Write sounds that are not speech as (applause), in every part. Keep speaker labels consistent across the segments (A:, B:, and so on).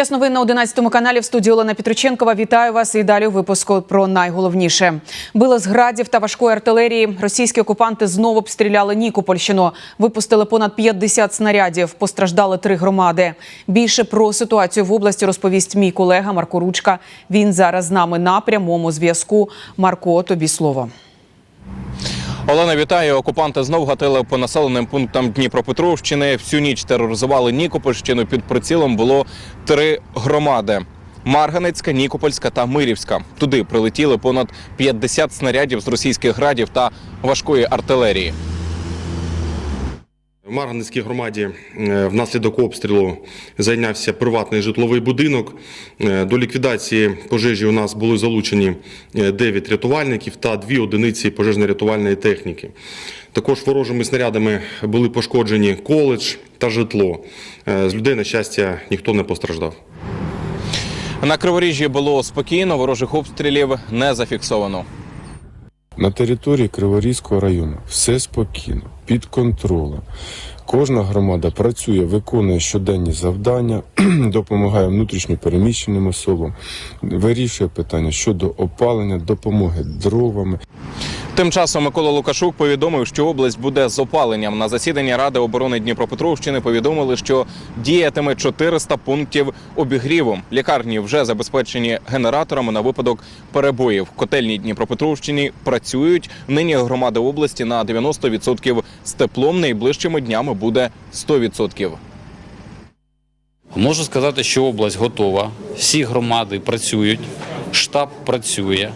A: Час новин на 11 каналі в студії Олена Петриченкова. Вітаю вас і далі у випуску про найголовніше. Били з градів та важкої артилерії. Російські окупанти знову обстріляли Нікопольщину. Випустили понад 50 снарядів. Постраждали три громади. Більше про ситуацію в області розповість мій колега Марко Ручка. Він зараз з нами на прямому зв'язку. Марко, тобі слово.
B: Олена, вітаю. Окупанти знов гатили по населеним пунктам Дніпропетровщини. Всю ніч тероризували Нікопольщину. Під прицілом було три громади. Марганецька, Нікопольська та Мирівська. Туди прилетіли понад 50 снарядів з російських градів та важкої артилерії.
C: В Марганецькій громаді е, внаслідок обстрілу зайнявся приватний житловий будинок. Е, До ліквідації пожежі у нас були залучені 9 рятувальників та 2 одиниці пожежно-рятувальної техніки. Також ворожими снарядами були пошкоджені коледж та житло. Е, З людей, на щастя, ніхто не постраждав.
B: На Криворіжжі було спокійно, ворожих обстрілів не зафіксовано.
D: На території Криворізького району все спокійно, під контролем. Кожна громада працює, виконує щоденні завдання, (clears throat) допомагає внутрішньо переміщеним особам, вирішує питання щодо опалення, допомоги дровами.
B: Тим часом Микола Лукашук повідомив, що область буде з опаленням. На засіданні Ради оборони Дніпропетровщини повідомили, що діятиме 400 пунктів обігріву. Лікарні вже забезпечені генераторами на випадок перебоїв. Котельні Дніпропетровщини працюють. Нині громади області на 90% з теплом. Найближчими днями буде 100%.
E: Можу сказати, що область готова. Всі громади працюють, штаб працює,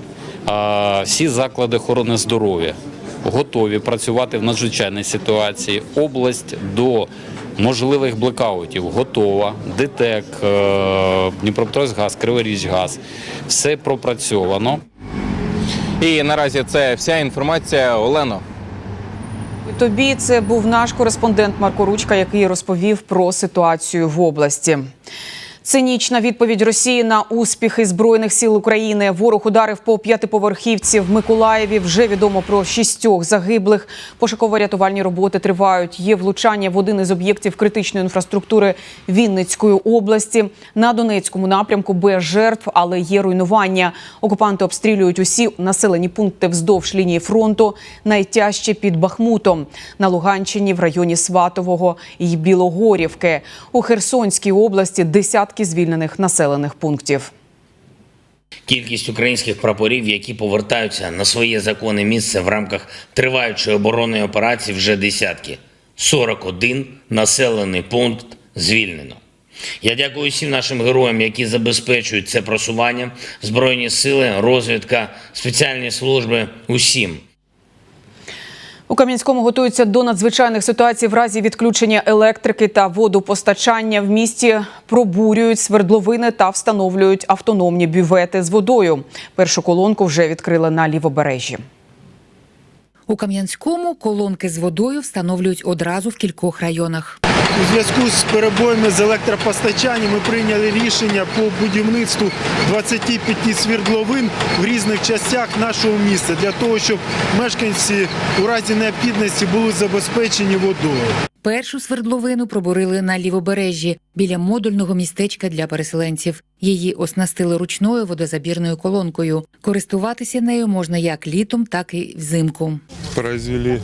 E: а, всі заклади охорони здоров'я готові працювати в надзвичайній ситуації. Область до можливих блекаутів готова. ДТЕК, е, Дніпропетровськгаз, Криворіжгаз. Все пропрацьовано.
B: І наразі це вся інформація. Олено.
A: Тобі це був наш кореспондент Марко Ручка, який розповів про ситуацію в області. Цинічна відповідь Росії на успіхи збройних сил України. Ворог ударив по п'ятиповерхівці в Миколаєві. Вже відомо про шістьох загиблих. Пошуково-рятувальні роботи тривають. Є влучання в один із об'єктів критичної інфраструктури Вінницької області. На Донецькому напрямку без жертв, але є руйнування. Окупанти обстрілюють усі населені пункти вздовж лінії фронту. Найтяжче під Бахмутом на Луганщині в районі Сватового і Білогорівки. У Херсонській області десятки звільнених населених пунктів.
F: Кількість українських прапорів, які повертаються на своє законне місце в рамках триваючої оборонної операції, вже десятки. 41 населений пункт звільнено. Я дякую всім нашим героям, які забезпечують це просування, збройні сили, розвідка, спеціальні служби усім.
A: У Кам'янському готуються до надзвичайних ситуацій в разі відключення електрики та водопостачання. В місті пробурюють свердловини та встановлюють автономні бювети з водою. Першу колонку вже відкрили на лівобережжі.
G: У Кам'янському колонки з водою встановлюють одразу в кількох районах.
H: У зв'язку з перебоями з електропостачанням ми прийняли рішення по будівництву 25 свердловин в різних частях нашого міста для того, щоб мешканці у разі необхідності були забезпечені водою.
G: Першу свердловину пробурили на лівобережжі біля модульного містечка для переселенців. Її оснастили ручною водозабірною колонкою. Користуватися нею можна як літом, так і взимку.
D: Произвели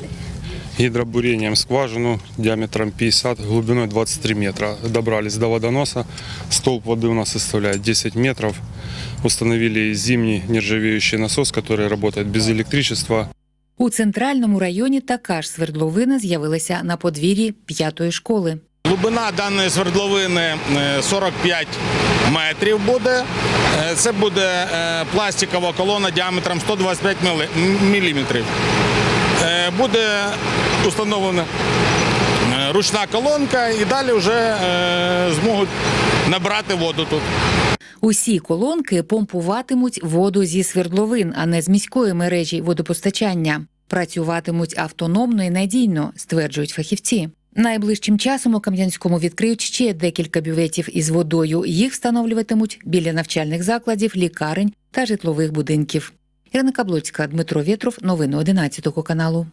D: гидробурением скважину диаметром 50, глубиной 23 метра. Добрались до водоноса. Столб воды у нас составляет 10 метров. Установили зимний нержавеющий насос, который работает без электричества.
G: У центральному районі така ж свердловина з'явилася на подвір'ї п'ятої школи.
I: Глибина даної свердловини е, 45 метрів буде. Е, Це буде е, пластикова колона діаметром 125 міліметрів. Е, Буде установлена е, ручна колонка і далі вже е, зможуть набрати воду тут.
G: Усі колонки помпуватимуть воду зі свердловин, а не з міської мережі водопостачання. Працюватимуть автономно і надійно, стверджують фахівці. Найближчим часом у Кам'янському відкриють ще декілька бюветів із водою. Їх встановлюватимуть біля навчальних закладів, лікарень та житлових будинків. Ірина Каблоцька, Дмитро Вєтров. Новини 11 каналу.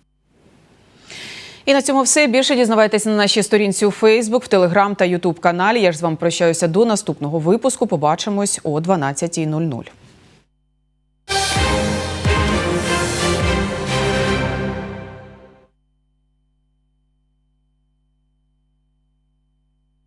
A: І на цьому все. Більше дізнавайтеся на нашій сторінці у Фейсбук, в Телеграм та Ютуб каналі. Я ж з вами прощаюся до наступного випуску. Побачимось о 12.00.